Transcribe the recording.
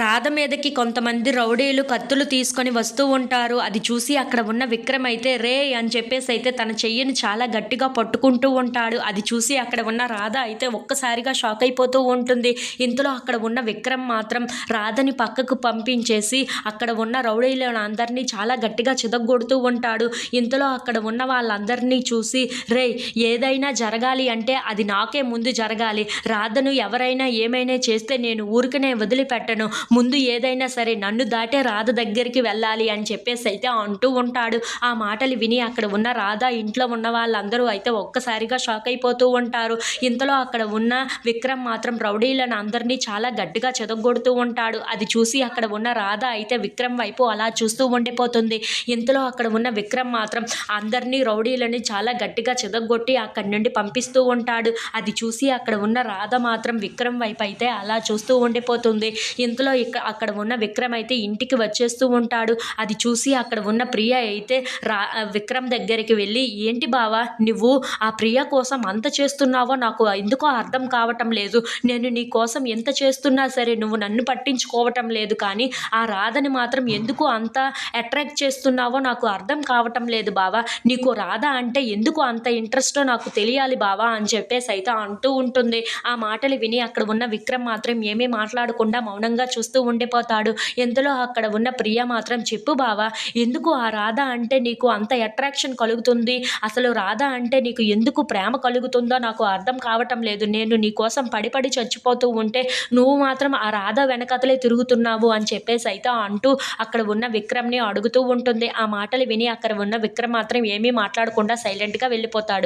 రాధ మీదకి కొంతమంది రౌడీలు కత్తులు తీసుకొని వస్తూ ఉంటారు. అది చూసి అక్కడ ఉన్న విక్రమ్ అయితే రే అని చెప్పేసి అయితే తన చెయ్యిని చాలా గట్టిగా పట్టుకుంటూ ఉంటాడు. అది చూసి అక్కడ ఉన్న రాధ అయితే ఒక్కసారిగా షాక్ అయిపోతూ ఉంటుంది. ఇంతలో అక్కడ ఉన్న విక్రమ్ మాత్రం రాధని పక్కకు పంపించేసి అక్కడ ఉన్న రౌడీలను అందరినీ చాలా గట్టిగా చిదగొడుతూ ఉంటాడు. ఇంతలో అక్కడ ఉన్న వాళ్ళందరినీ చూసి రే ఏదైనా జరగాలి అంటే అది నాకే ముందు జరగాలి. రాధను ఎవరైనా ఏమైనా చేస్తే నేను ఊరికనే వదిలిపెట్టను. ముందు ఏదైనా సరే నన్ను దాటే రాధ దగ్గరికి వెళ్ళాలి అని చెప్పేసి అయితే అంటూ ఉంటాడు. ఆ మాటలు విని అక్కడ ఉన్న రాధ ఇంట్లో ఉన్న వాళ్ళందరూ అయితే ఒక్కసారిగా షాక్ అయిపోతూ ఉంటారు. ఇంతలో అక్కడ ఉన్న విక్రమ్ మాత్రం రౌడీలను అందరినీ చాలా గట్టిగా చెదగొడుతూ ఉంటాడు. అది చూసి అక్కడ ఉన్న రాధ అయితే విక్రమ్ వైపు అలా చూస్తూ ఉండిపోతుంది. ఇంతలో అక్కడ ఉన్న విక్రమ్ మాత్రం అందరినీ రౌడీలని చాలా గట్టిగా చెదగొట్టి అక్కడి నుండి పంపిస్తూ ఉంటాడు. అది చూసి అక్కడ ఉన్న రాధ మాత్రం విక్రమ్ వైపు అయితే అలా చూస్తూ ఉండిపోతుంది. ఇంతలో ఇక అక్కడ ఉన్న విక్రమ్ అయితే ఇంటికి వచ్చేస్తూ ఉంటాడు. అది చూసి అక్కడ ఉన్న ప్రియ అయితే రా విక్రమ్ దగ్గరికి వెళ్ళి ఏంటి బావా నువ్వు ఆ ప్రియ కోసం అంత చేస్తున్నావో నాకు ఎందుకో అర్థం కావటం లేదు. నేను నీ కోసం ఎంత చేస్తున్నా సరే నువ్వు నన్ను పట్టించుకోవటం లేదు. కానీ ఆ రాధని మాత్రం ఎందుకు అంత అట్రాక్ట్ చేస్తున్నావో నాకు అర్థం కావటం లేదు బావా. నీకు రాధ అంటే ఎందుకు అంత ఇంట్రెస్టో నాకు తెలియాలి బావా అని చెప్పేసి అయితే అంటూ ఉంటుంది. ఆ మాటలు విని అక్కడ ఉన్న విక్రమ్ మాత్రం ఏమీ మాట్లాడకుండా మౌనంగా చూస్తూ ఉండిపోతాడు. ఇంతలో అక్కడ ఉన్న ప్రియ మాత్రం చెప్పు బావా ఎందుకు ఆ రాధ అంటే నీకు అంత అట్రాక్షన్ కలుగుతుంది? అసలు రాధ అంటే నీకు ఎందుకు ప్రేమ కలుగుతుందో నాకు అర్థం కావటం లేదు. నేను నీ కోసం పడిపడి చచ్చిపోతూ ఉంటే నువ్వు మాత్రం ఆ రాధ వెనకతలే తిరుగుతున్నావు అని చెప్పేసి అయితే అంటూ అక్కడ ఉన్న విక్రమ్ని అడుగుతూ ఉంటుంది. ఆ మాటలు విని అక్కడ ఉన్న విక్రమ్ మాత్రం ఏమీ మాట్లాడకుండా సైలెంట్గా వెళ్ళిపోతాడు.